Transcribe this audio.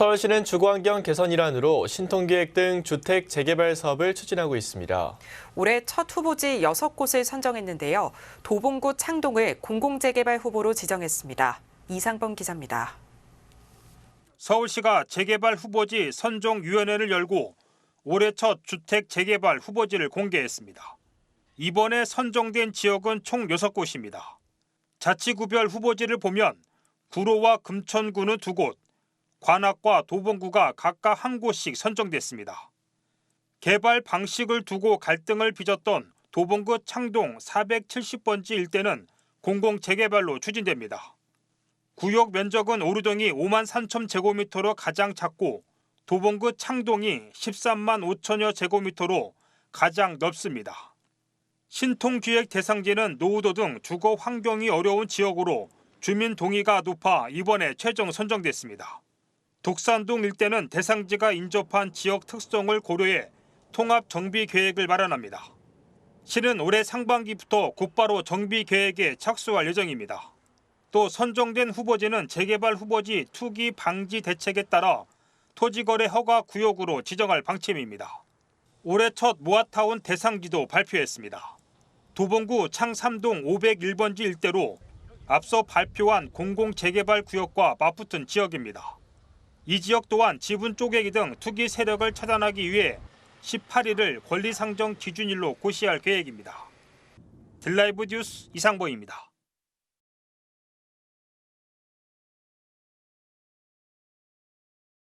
서울시는 주거환경 개선 일환으로 신통기획 등 주택 재개발 사업을 추진하고 있습니다. 올해 첫 후보지 6곳을 선정했는데요. 도봉구 창동을 공공재개발 후보로 지정했습니다. 이상범 기자입니다. 서울시가 재개발 후보지 선정위원회를 열고 올해 첫 주택 재개발 후보지를 공개했습니다. 이번에 선정된 지역은 총 6곳입니다. 자치구별 후보지를 보면 구로와 금천구는 두 곳, 관악과 도봉구가 각각 한 곳씩 선정됐습니다. 개발 방식을 두고 갈등을 빚었던 도봉구 창동 470번지 일대는 공공 재개발로 추진됩니다. 구역 면적은 오르동이 5만 3천 제곱미터로 가장 작고 도봉구 창동이 13만 5천여 제곱미터로 가장 넓습니다. 신통기획 대상지는 노후도 등 주거 환경이 어려운 지역으로 주민 동의가 높아 이번에 최종 선정됐습니다. 독산동 일대는 대상지가 인접한 지역 특성을 고려해 통합 정비 계획을 마련합니다. 시는 올해 상반기부터 곧바로 정비 계획에 착수할 예정입니다. 또 선정된 후보지는 재개발 후보지 투기 방지 대책에 따라 토지거래 허가 구역으로 지정할 방침입니다. 올해 첫 모아타운 대상지도 발표했습니다. 도봉구 창삼동 501번지 일대로 앞서 발표한 공공재개발 구역과 맞붙은 지역입니다. 이 지역 또한 지분 쪼개기 등 투기 세력을 차단하기 위해 18일을 권리상정 기준일로 고시할 계획입니다. 딜라이브 뉴스 이상보입니다.